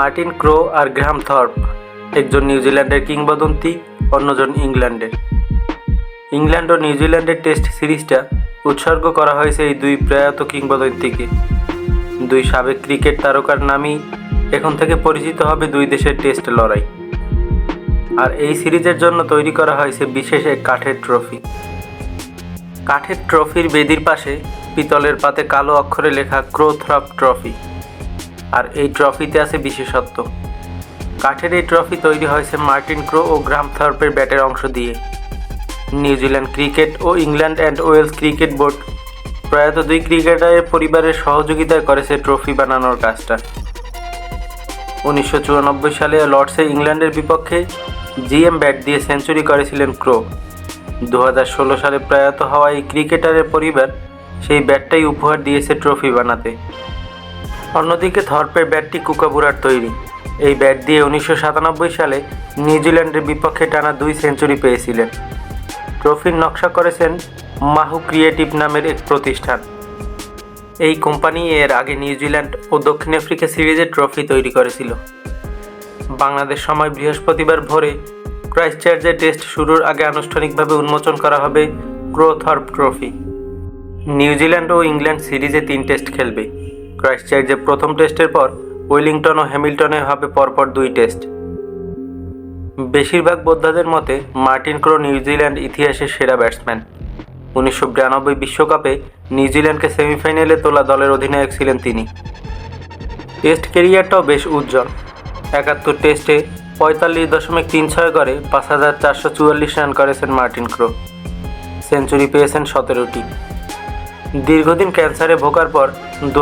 Martin Crowe আর Graham Thorpe, একজন নিউজিল্যান্ডের কিংবদন্তি, অন্যজন ইংল্যান্ডের। ইংল্যান্ড ও নিউজিল্যান্ডের টেস্ট সিরিজটা উৎসর্গ করা হয়েছে এই দুই প্রয়াত কিংবদন্তিকে। দুই সাবেক ক্রিকেট তারকার নামই এখন থেকে পরিচিত হবে দুই দেশের টেস্ট লড়াই। আর এই সিরিজের জন্য তৈরি করা হয়েছে বিশেষ এক কাঠের ট্রফি। কাঠের ট্রফির বেদির পাশে পিতলের পাতে কালো অক্ষরে লেখা ক্রোথ্রপ ট্রফি। আর এই ট্রফিতে আছে বিশেষত্ব। কাঠের এই ট্রফি তৈরি হয়েছে মার্টিন ক্রো ও গ্রাম থর্পের ব্যাটের অংশ দিয়ে। New Zealand cricket O England and Wales cricket board প্রয়াত দুই ক্রিকেটারের পরিবারের সহযোগিতায় করেছে ট্রফি বানানোর কাজটা। উনিশশো চুরানব্বই সালে লর্ডসে ইংল্যান্ডের বিপক্ষে জিএম ব্যাট দিয়ে সেঞ্চুরি করেছিলেন ক্রো। দু সালে প্রয়াত হওয়া এই ক্রিকেটারের পরিবার সেই ব্যাটটাই উপহার দিয়েছে ট্রফি বানাতে। অন্যদিকে থর্পের ব্যাটটি কুকাবুরার তৈরি। এই ব্যাট দিয়ে উনিশশো সাতানব্বই সালে নিউজিল্যান্ডের বিপক্ষে টানা দুই সেঞ্চুরি পেয়েছিলেন। ট্রফির নকশা করেছেন মাহু ক্রিয়েটিভ নামের এক প্রতিষ্ঠান। এই কোম্পানি এর আগে নিউজিল্যান্ড ও দক্ষিণ আফ্রিকা সিরিজের ট্রফি তৈরি করেছিল। বাংলাদেশ সময় বৃহস্পতিবার ভোরে ক্রাইস্টচার্চে টেস্ট শুরুর আগে আনুষ্ঠানিকভাবে উন্মোচন করা হবে Crowe Thorpe trophy. New Zealand ও ইংল্যান্ড সিরিজে তিন টেস্ট খেলবে। ক্রাইস্টচার্চে প্রথম টেস্টের পর ওয়েলিংটন ও হ্যামিল্টনে হবে পরপর দুই টেস্ট। বেশিরভাগ বোদ্ধাদের মতে, মার্টিন ক্রো নিউজিল্যান্ড ইতিহাসের সেরা ব্যাটসম্যান। উনিশশো বিরানব্বই বিশ্বকাপে নিউজিল্যান্ডকে সেমিফাইনালে তোলা দলের অধিনায়ক ছিলেন তিনি। টেস্ট কেরিয়ারটাও বেশ উজ্জ্বল। একাত্তর টেস্টে পঁয়তাল্লিশ দশমিক তিন ছয় করে পাঁচ হাজার চারশো চুয়াল্লিশ রান করেছেন মার্টিন ক্রো। সেঞ্চুরি পেয়েছেন সতেরোটি। দীর্ঘদিন ক্যান্সারে ভোগার পর দু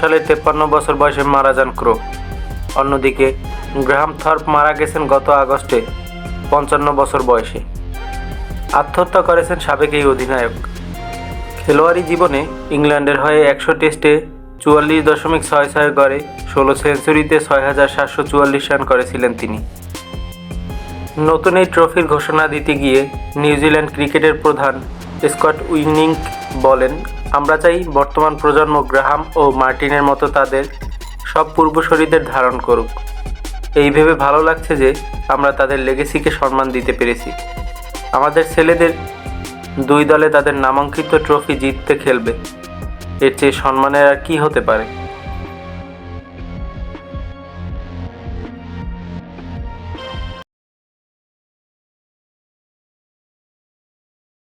সালে তেপ্পান্ন বছর বয়সে মারা যান ক্রো। অন্যদিকে গ্রাহাম থর্প মারা গেছেন গত আগস্টে, পঞ্চান্ন বছর বয়সে। আত্মহত্যা করেছেন সাবেক এই অধিনায়ক। খেলোয়াড়ি জীবনে ইংল্যান্ডের হয়ে একশো টেস্টে চুয়াল্লিশ দশমিক ছয় ছয় গড়ে ষোলো সেঞ্চুরিতে ছয় হাজার সাতশো চুয়াল্লিশ রান করেছিলেন তিনি। নতুন এই ট্রফির ঘোষণা দিতে গিয়ে নিউজিল্যান্ড ক্রিকেটের প্রধান স্কট উইনিং বলেন আমরা চাই বর্তমান প্রজন্ম গ্রাহাম ও মার্টিনের মতো তাদের সব পূর্বশরীদের ধারণ করুক। এই ভেবে ভালো লাগছে যে আমরা তাদের লেগেসিকে সম্মান দিতে পেরেছি। আমাদের ছেলেদের দুই দলে তাদের নামাঙ্কিত ট্রফি জিততে খেলবে। এর চেয়ে সম্মানের আর কী হতে পারে?